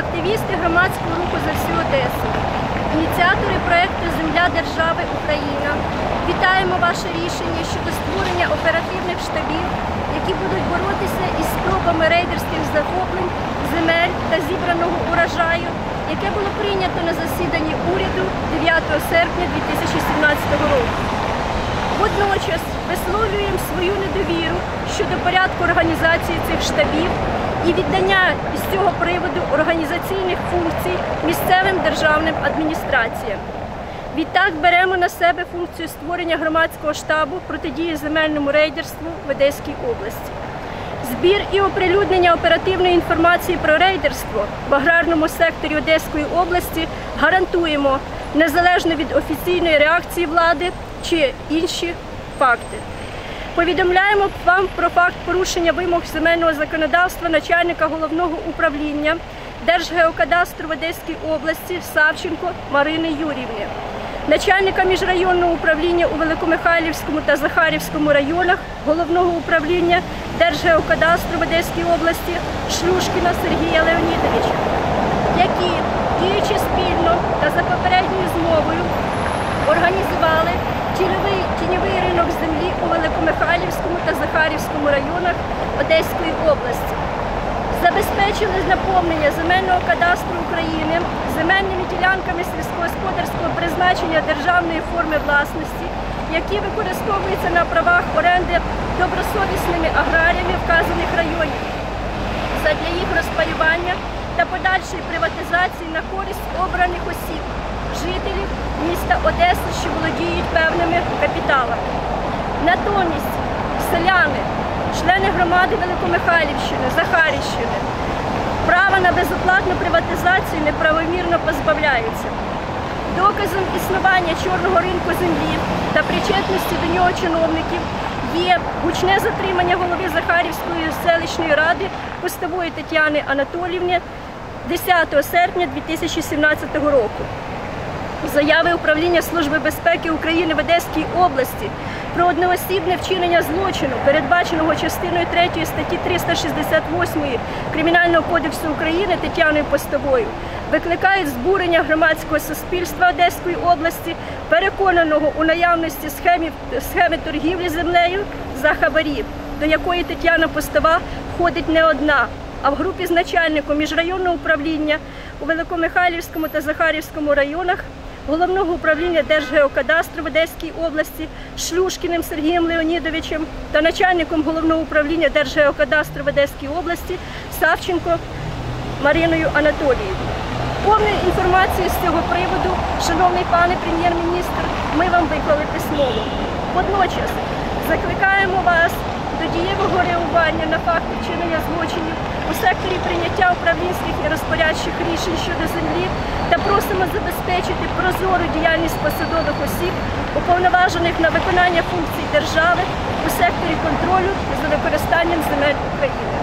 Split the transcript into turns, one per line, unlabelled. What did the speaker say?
активісти громадського руху за всю Одесу, ініціатори проєкту Земля держави Україна. Вітаємо ваше рішення щодо створення оперативних штабів, які будуть боротися із спробами рейдерських захоплень земель та зібраного урожаю, яке було прийнято на засіданні уряду 9 серпня 2017 року. Водночас висловлюємо свою недовіру щодо порядку організації цих штабів і віддання з цього приводу організаційних функцій місцевим державним адміністраціям. Відтак беремо на себе функцію створення громадського штабу протидії земельному рейдерству в Одеській області. Збір і оприлюднення оперативної інформації про рейдерство в аграрному секторі Одеської області гарантуємо незалежно від офіційної реакції влади чи інші факти. Повідомляємо вам про факт порушення вимог земельного законодавства начальника головного управління Держгеокадастру в Одеській області Савченко Марини Юрівни, начальника міжрайонного управління у Великомихайлівському та Захарівському районах головного управління Держгеокадастру в Одеській області Шлюшкіна Сергія Леонідовича, які, діючи спільно та за попередньою змовою, землі у Великомихайлівському та Захарівському районах Одеської області. Забезпечили наповнення земельного кадастру України земельними ділянками сільськогосподарського призначення державної форми власності, які використовуються на правах оренди добросовісними аграріями вказаних районів задля їх розпаювання та подальшої приватизації на користь обраних осіб, жителів міста Одеси, що володіють певними капіталами. Натомість селяни, члени громади Великомихайлівщини, Захарівщини, права на безоплатну приватизацію неправомірно позбавляються. Доказом існування чорного ринку землі та причетності до нього чиновників є гучне затримання голови Захарівської селищної ради Постової Тетяни Анатоліївни 10 серпня 2017 року. Заяви управління Служби безпеки України в Одеській області про одноосібне вчинення злочину, передбаченого частиною 3 статті 368 Кримінального кодексу України Тетяною Постовою, викликають збурення громадського суспільства Одеської області, переконаного у наявності схемі, схеми торгівлі землею за хабарі, до якої Тетяна Постова входить не одна. А в групі з начальником міжрайонного управління у Великомихайлівському та Захарівському районах головного управління Держгеокадастру в Одеській області Шлюшкіним Сергієм Леонідовичем та начальником головного управління Держгеокадастру в Одеській області Савченко Мариною Анатолієвною. Повної інформації з цього приводу, шановний пане прем'єр-міністр, ми вам виклали письмово. Водночас закликаємо вас до дієвого реагування на факти вчинення злочинів у секторі прийняття управлінських і розпорядчих рішень щодо землі та просимо забезпечити прозору діяльність посадових осіб, уповноважених на виконання функцій держави у секторі контролю за використанням земель України.